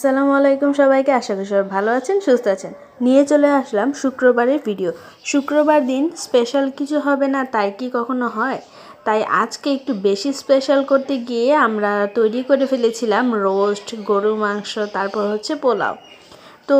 আসসালামু আলাইকুম সবাইকে। আশা করি সবাই ভালো আছেন, সুস্থ আছেন। নিয়ে চলে আসলাম শুক্রবারের ভিডিও শুক্রবার দিন স্পেশাল কিছু হবে না, তাই কি কখনো হয়? তাই আজকে একটু বেশি স্পেশাল করতে গিয়ে আমরা তৈরি করে ফেলেছিলাম রোস্ট গরু মাংস, তারপর হচ্ছে পোলাও। তো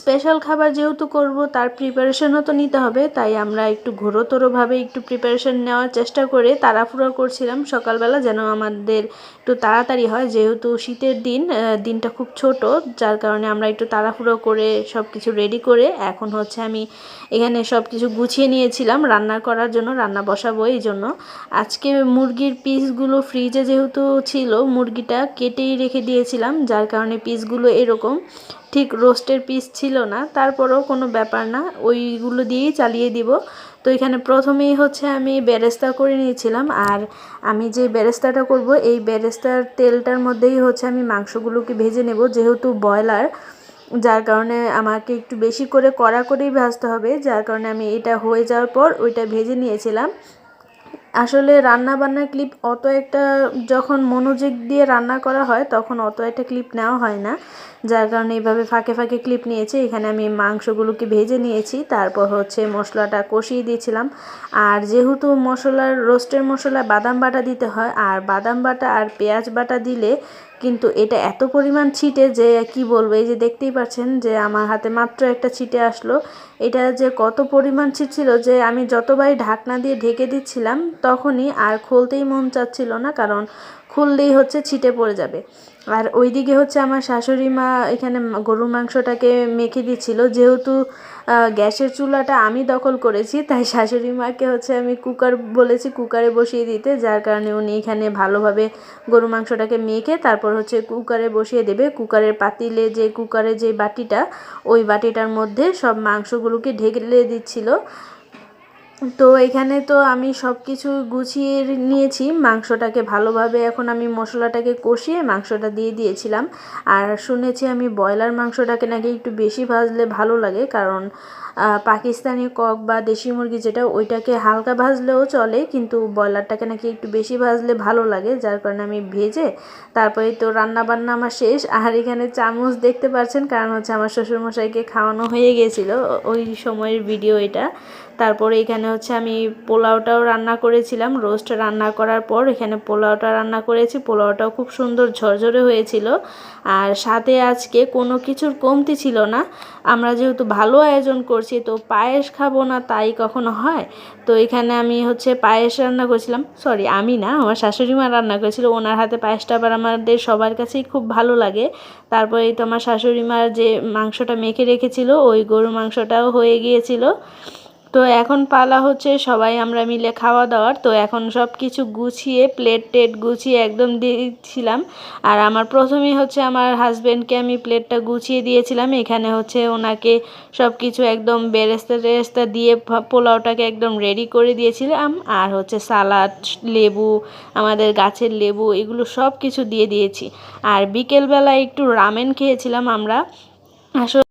স্পেশাল খাবার যেহেতু করব, তার প্রিপারেশনও তো নিতে হবে, তাই আমরা একটু ঘোরতরভাবে একটু প্রিপারেশন নেওয়ার চেষ্টা করে তাড়াহুড়ো করছিলাম। সকালবেলা যেন আমাদের একটু তাড়াতাড়ি হয়, যেহেতু শীতের দিন দিনটা খুব ছোট, যার কারণে আমরা একটু তাড়াহুড়ো করে সব কিছু রেডি করে এখন হচ্ছে আমি এখানে সব কিছু গুছিয়ে নিয়েছিলাম, রান্না করার জন্য, রান্না বসাবো এই জন্য। আজকে মুরগির পিসগুলো ফ্রিজে যেহেতু ছিল, মুরগিটা কেটেই রেখে দিয়েছিলাম, যার কারণে পিসগুলো এরকম। ঠিক রোস্টের পিস ছিল না, তারপরেও কোনো ব্যাপার না, ওইগুলো দিয়েই চালিয়ে দিব। তো এখানে প্রথমেই হচ্ছে আমি বেরেস্তা করে নিয়েছিলাম, আর আমি যে বেরেস্তাটা করব, এই বেরেস্তার তেলটার মধ্যেই হচ্ছে আমি মাংসগুলোকে ভেজে নেব, যেহেতু ব্রয়লার, যার কারণে আমাকে একটু বেশি করে কড়া করেই ভাজতে হবে, যার কারণে আমি এটা হয়ে যাওয়ার পর ওইটা ভেজে নিয়েছিলাম। আসলে রান্না বান্নার ক্লিপ অত একটা, যখন মনোযোগ দিয়ে রান্না করা হয়, তখন অত একটা ক্লিপ নেওয়া হয় না। যার কারণে এইভাবে ফাঁকে ফাঁকে ক্লিপ নিয়েছি। এখানে আমি মাংসগুলোকে ভেজে নিয়েছি। তারপর হচ্ছে মশলাটা কষিয়ে দিয়েছিলাম। আর যেহেতু মশলার রোস্টের মশলা বাদাম বাটা দিতে হয়, আর বাদাম বাটা আর পেঁয়াজ বাটা দিলে কিন্তু এটা এত পরিমাণ ছিটে যে কি বলব, এই যে দেখতেই পাচ্ছেন যে আমার হাতে মাত্র একটা ছিটে আসলো। এটা যে কত পরিমাণ ছিট ছিল যে আমি যতবারই ঢাকনা দিয়ে ঢেকে দিচ্ছিলাম তখনই আর খুলতেই মন চাচ্ছিল না, কারণ খুললেই হচ্ছে ছিটে পড়ে যাবে। আর ওইদিকে হচ্ছে আমার শাশুড়ি মা এখানে গরুর মাংসটাকে মেখে দিচ্ছিল। যেহেতু গ্যাসের চুলাটা আমি দখল করেছি, তাই শাশুড়ি মাকে হচ্ছে আমি কুকার বলেছি কুকারে বসিয়ে দিতে, যার কারণে উনি এখানে ভালোভাবে গরু মাংসটাকে মেখে তারপর হচ্ছে কুকারে বসিয়ে দেবে। কুকারের পাতিলে যে কুকারের যে বাটিটা, ওই বাটিটার মধ্যে সব মাংসগুলোকে ঢেলে দিচ্ছিল। তো এখানে তো আমি সব কিছু গুছিয়ে নিয়েছি। মাংসটাকে ভালোভাবে এখন আমি মশলাটাকে কষিয়ে মাংসটা দিয়ে দিয়েছিলাম। আর শুনেছি আমি ব্রয়লার মাংসটাকে নাকি একটু বেশি ভাজলে ভালো লাগে, কারণ পাকিস্তানি কক বা দেশি মুরগি যেটা, ওইটাকে হালকা ভাজলেও চলে, কিন্তু ব্রয়লারটাকে নাকি একটু বেশি ভাজলে ভালো লাগে, যার কারণে আমি ভেজে তারপরে তো রান্না বান্না আমার শেষ। আর এখানে চামচ দেখতে পাচ্ছেন, কারণ হচ্ছে আমার শ্বশুরমশাইকে খাওয়ানো হয়ে গিয়েছিল ওই সময়ের ভিডিও এটা। তারপরে এখানে হচ্ছে আমি পোলাওটাও রান্না করেছিলাম। রোস্ট রান্না করার পর এখানে পোলাওটা রান্না করেছি। পোলাওটাও খুব সুন্দর ঝরঝরে হয়েছিল। আর সাথে আজকে কোনো কিছুর কমতি ছিল না। আমরা যেহেতু ভালো আয়োজন করছি, তো পায়েস খাব না তাই কখনো হয়? তো এখানে আমি হচ্ছে পায়েস রান্না করেছিলাম। সরি, আমি না, আমার শাশুড়ি মা রান্না করেছিল। ওনার হাতে পায়েসটা আবার আমাদের সবার কাছেই খুব ভালো লাগে। তারপরে তো আমার শাশুড়ি মার যে মাংসটা মেখে রেখেছিল, ওই গরু মাংসটাও হয়ে গিয়েছিল। তো এখন পালা হচ্ছে, সবাই আমরা মিলে খাওয়া দাওয়ার। তো এখন সব কিছু গুছিয়ে প্লেট টেট গুছিয়ে একদম দিয়েছিলাম। আর আমার প্রথমেই হচ্ছে আমার হাজব্যান্ডকে আমি প্লেটটা গুছিয়ে দিয়েছিলাম। এখানে হচ্ছে ওনাকে সব কিছু একদম বেরেস্তা টেরেস্তা দিয়ে পোলাওটাকে একদম রেডি করে দিয়েছিলাম। আর হচ্ছে সালাদ, লেবু, আমাদের গাছের লেবু, এগুলো সব কিছু দিয়ে দিয়েছি। আর বিকেলবেলা একটু রামেন খেয়েছিলাম আমরা। আসলে